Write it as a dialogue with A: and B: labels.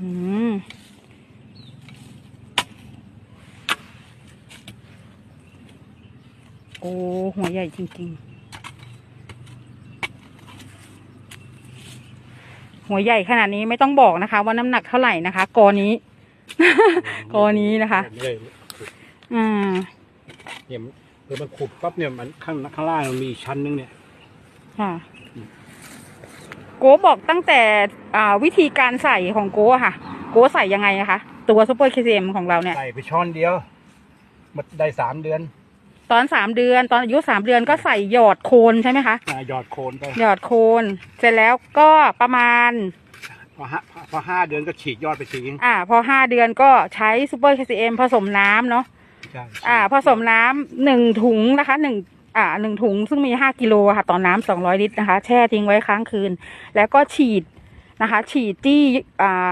A: อืมโอ้ หัวใหญ่จริงๆ หัวใหญ่ขนาดนี้ไม่ต้องบอกนะคะ ว่าน้ำหนักเท่าไหร่นะคะ กอนี้ กอนี้นะคะ
B: ไม่ได้
A: อ่า
B: เนี่ยมันเออมันขุดปั๊บเนี่ยมันข้างข้างล่างมันมีอีกชั้นนึงเนี่ย
A: ค่ะ โกบอกตั้งแต่อ่าวิธีการใส่ของโกอะค่ะ โกใส่ยังไงนะคะ ตัวซูเปอร์เคซีเอ็มของเราเนี่ย
B: ใส่ไปช้อนเดียวมันได้สามเดือน
A: ตอนสามเดือนตอนอายุสามเดือนก็ใส่หยอดโคนใช่ไหมคะ
B: อ่าหยอดโคนไป
A: หยอดโคน เสร็จแล้วก็ประมาณ
B: พอห้าพอห้าเดือนก็ฉีดยอดไปทีนึง
A: อ่า พอห้าเดือนก็ใช้ซูเปอร์เคซีเอ็มผสมน้ำเนาะ
B: ใช่
A: อ่าผสมน้ำหนึ่งถุงนะคะหนึ่ง อ่าหนึ่งถุงซึ่งมีห้ากิโลค่ะต่อน้ำสองร้อยลิตรนะคะ แช่ทิ้งไว้ค้างคืน แล้วก็ฉีดนะคะ ฉีดที่อ่า